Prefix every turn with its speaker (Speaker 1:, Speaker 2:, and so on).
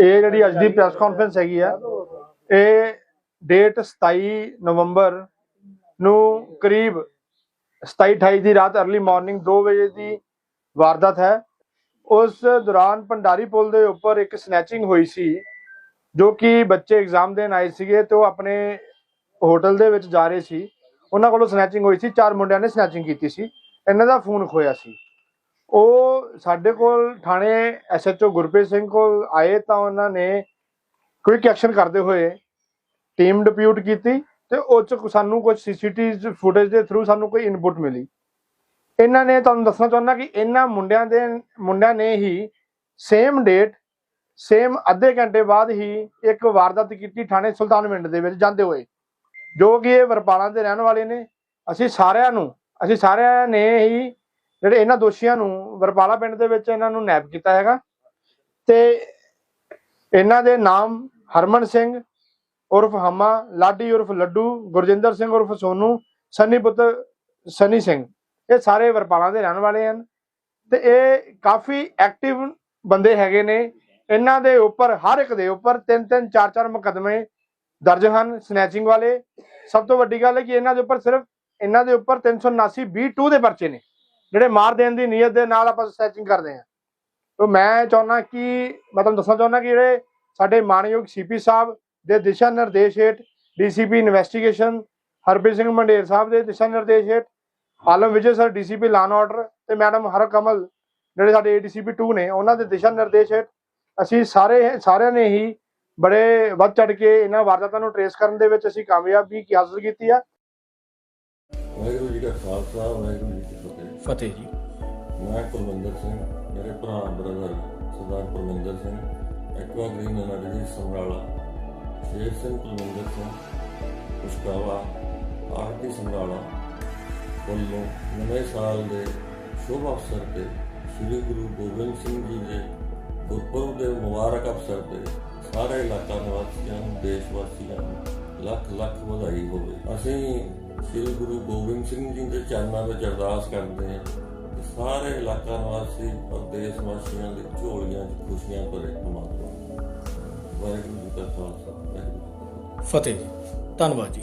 Speaker 1: ਇਹ ਜਿਹੜੀ ਅੱਜ ਦੀ ਪ੍ਰੈਸ ਕਾਨਫਰੰਸ ਹੈਗੀ ਆ, ਇਹ ਡੇਟ 27 ਨਵੰਬਰ ਨੂੰ ਕਰੀਬ 27 28 ਦੀ ਰਾਤ अर्ਲੀ ਮਾਰਨਿੰਗ 2 ਵਜੇ ਦੀ ਵਾਰਦਾਤ ਹੈ। ਉਸ ਦੌਰਾਨ ਭੰਡਾਰੀ ਪੁਲ ਦੇ ਉੱਪਰ ਇੱਕ ਸਨੈਚਿੰਗ ਹੋਈ ਸੀ, ਜੋ ਕਿ ਬੱਚੇ ਐਗਜ਼ਾਮ ਦੇਣ ਆਏ ਸੀਗੇ ਤੇ ਉਹ ਆਪਣੇ ਹੋਟਲ ਦੇ ਵਿੱਚ ਜਾ ਰਹੇ ਸੀ। ਉਹਨਾਂ ਕੋਲੋਂ ਸਨੈਚਿੰਗ ਹੋਈ ਸੀ, ਚਾਰ ਮੁੰਡਿਆਂ ਨੇ ਸਨੈਚਿੰਗ ਕੀਤੀ ਸੀ। ਇਹਨਾਂ ਦਾ ਫੋਨ ਖੋਇਆ ਸੀ। ਉਹ ਸਾਡੇ ਕੋਲ ਥਾਣੇ ਐਸਐਚਓ ਗੁਰਪ੍ਰੀਤ ਸਿੰਘ ਕੋਲ ਆਏ ਤਾਂ ਉਹਨਾਂ ਨੇ ਕੁਇਕ ਐਕਸ਼ਨ ਕਰਦੇ ਹੋਏ ਟੀਮ ਡਿਪਿਊਟ ਕੀਤੀ ਤੇ ਉਹ ਚ ਸਾਨੂੰ ਕੁਝ ਸੀਸੀਟੀਵੀ ਫੁਟੇਜ ਦੇ ਥਰੂ ਸਾਨੂੰ ਕੋਈ ਇਨਪੁਟ ਮਿਲੀ। ਇਹਨਾਂ ਨੇ ਤੁਹਾਨੂੰ ਦੱਸਣਾ ਚਾਹੁੰਦਾ ਕਿ ਇਹਨਾਂ ਮੁੰਡਿਆਂ ਦੇ ਮੁੰਡਿਆਂ ਨੇ ਹੀ ਸੇਮ ਡੇਟ ਸੇਮ ਅੱਧੇ ਘੰਟੇ ਬਾਅਦ ਹੀ ਇੱਕ ਵਾਰਦਾਤ ਕੀਤੀ ਥਾਣੇ ਸੁਲਤਾਨਵਿੰਡ ਦੇ ਵਿੱਚ ਜਾਂਦੇ ਹੋਏ, ਜੋ ਕਿ ਇਹ ਵਰਪਾਲਾਂ ਦੇ ਰਹਿਣ ਵਾਲੇ ਨੇ। ਅਸੀਂ ਸਾਰਿਆਂ ਨੂੰ ਅਸੀਂ ਸਾਰਿਆਂ ਨੇ ਹੀ ਜਿਹੜੇ ਇਹਨਾਂ ਦੋਸ਼ੀਆਂ ਨੂੰ ਵਰਪਾਲਾ ਪਿੰਡ ਦੇ ਵਿੱਚ ਇਹਨਾਂ ਨੂੰ ਨੈਪ ਕੀਤਾ ਹੈਗਾ। ਤੇ ਇਹਨਾਂ ਦੇ ਨਾਮ ਹਰਮਨ ਸਿੰਘ, ਉਰਫ ਹਮਾ, ਲਾਡੀ ਉਰਫ ਲੱਡੂ, ਗੁਰਜਿੰਦਰ ਸਿੰਘ ਉਰਫ ਸੋਨੂ, ਸਨੀ ਪੁੱਤ ਸਨੀ ਸਿੰਘ। ਇਹ ਸਾਰੇ ਵਰਪਾਲਾ ਦੇ ਰਹਿਣ ਵਾਲੇ ਹਨ। ਤੇ ਇਹ ਕਾਫੀ ਐਕਟਿਵ ਬੰਦੇ ਹੈਗੇ ਨੇ। ਇਹਨਾਂ ਦੇ ਉੱਪਰ, ਹਰ ਇੱਕ ਦੇ ਉੱਪਰ ਤਿੰਨ ਤਿੰਨ, ਚਾਰ ਚਾਰ ਮੁਕੱਦਮੇ ਦਰਜ ਹਨ ਸਨੈਚਿੰਗ ਵਾਲੇ। ਸਭ ਤੋਂ ਵੱਡੀ ਗੱਲ ਹੈ ਕਿ ਇਹਨਾਂ ਦੇ ਉੱਪਰ ਸਿਰਫ, ਇਹਨਾਂ ਦੇ ਉੱਪਰ 379 B2 ਦੇ ਪਰਚੇ ਨੇ। ਜਿਹੜੇ ਮਾਰ ਦੇਣ ਦੀ ਨੀਅਤ ਦੇ ਨਾਲ ਆਪਾਂ ਸਨੈਚਿੰਗ ਕਰਦੇ ਹਾਂ। ਤਾਂ ਮੈਂ ਚਾਹੁੰਦਾ ਕਿ, ਮੈਂ ਤੁਹਾਨੂੰ ਦੱਸਣਾ ਚਾਹੁੰਦਾ ਕਿ ਜਿਹੜੇ ਸਾਡੇ ਮਾਨਯੋਗ ਸੀਪੀ ਸਾਹਿਬ ਦੇ ਦਿਸ਼ਾ ਨਿਰਦੇਸ਼ ਹੇਠ ਡੀਸੀਪੀ ਇਨਵੈਸਟੀਗੇਸ਼ਨ ਹਰਪ੍ਰੀਤ ਸਿੰਘ ਮੰਡੇਰ ਸਾਹਿਬ ਦੇ ਦਿਸ਼ਾ ਨਿਰਦੇਸ਼ ਹੇਠ, Alam Vijay sir DCP law and order ਤੇ ਮੈਡਮ ਹਰ ਕਮਲ ਜਿਹੜੇ ਸਾਡੇ ਏਡੀਸੀਪੀ 2 ਨੇ, ਉਹਨਾਂ ਦੇ ਦਿਸ਼ਾ ਨਿਰਦੇਸ਼ ਹੇਠ ਅਸੀਂ ਸਾਰੇ, ਸਾਰਿਆਂ ਨੇ ਹੀ ਬੜੇ ਵੱਧ ਚੜ ਕੇ ਇਹਨਾਂ ਵਾਰਦਾਤਾਂ ਨੂੰ ਟਰੇਸ ਕਰਨ ਦੇ ਵਿੱਚ ਅਸੀਂ ਕਾਮਯਾਬੀ ਕੀ ਹਾਸਲ ਕੀਤੀ ਆ।
Speaker 2: ਵਾਹਿਗੁਰੂ ਜੀ ਕਾ ਖਾਲਸਾ ਵਾਹਿਗੁਰੂ ਜੀ ਕੀ ਫਤਿਹ।
Speaker 3: ਫਤਿਹ ਜੀ।
Speaker 2: ਮੈਂ ਕੁਲਵਿੰਦਰ ਸਿੰਘ ਮੇਰੇ ਭਰਾ brother Sardar Kulwinder Singh Aqua Green Energy Samrala. Sher Singh Kulwinder Singh ਉਸਕਾਵਾ ਆਰਟੀ ਸਮਰਾਲਾ ਵੱਲੋਂ ਨਵੇਂ ਸਾਲ ਦੇ ਸ਼ੁਭ ਅਵਸਰ ਤੇ ਸ੍ਰੀ ਗੁਰੂ ਗੋਬਿੰਦ ਸਿੰਘ ਜੀ ਦੇ ਗੁਰਪੁਰਬ ਦੇ ਮੁਬਾਰਕ ਅਵਸਰ ਤੇ ਸਾਰੇ ਇਲਾਕਾ ਨਿਵਾਸੀਆਂ ਨੂੰ ਦੇਸ਼ ਵਾਸੀਆਂ ਨੂੰ ਲੱਖ ਲੱਖ ਵਧਾਈ ਹੋਵੇ। ਅਸੀਂ ਸ੍ਰੀ ਗੁਰੂ ਗੋਬਿੰਦ ਸਿੰਘ ਜੀ ਦੇ ਚਰਨਾਂ ਵਿੱਚ ਅਰਦਾਸ ਕਰਦੇ ਹਾਂ ਕਿ ਸਾਰੇ ਇਲਾਕਾ ਵਾਸੀ ਔਰ ਦੇਸ਼ ਵਾਸੀਆਂ ਦੇ ਝੋਲੀਆਂ 'ਚ ਖੁਸ਼ੀਆਂ ਭਰੇ ਪਰਮਾਤਮਾ। ਵਾਹਿਗੁਰੂ ਜੀ ਕਾ ਖਾਲਸਾ, ਵਾਹਿਗੁਰੂ
Speaker 3: ਫਤਿਹ ਜੀ। ਧੰਨਵਾਦ ਜੀ।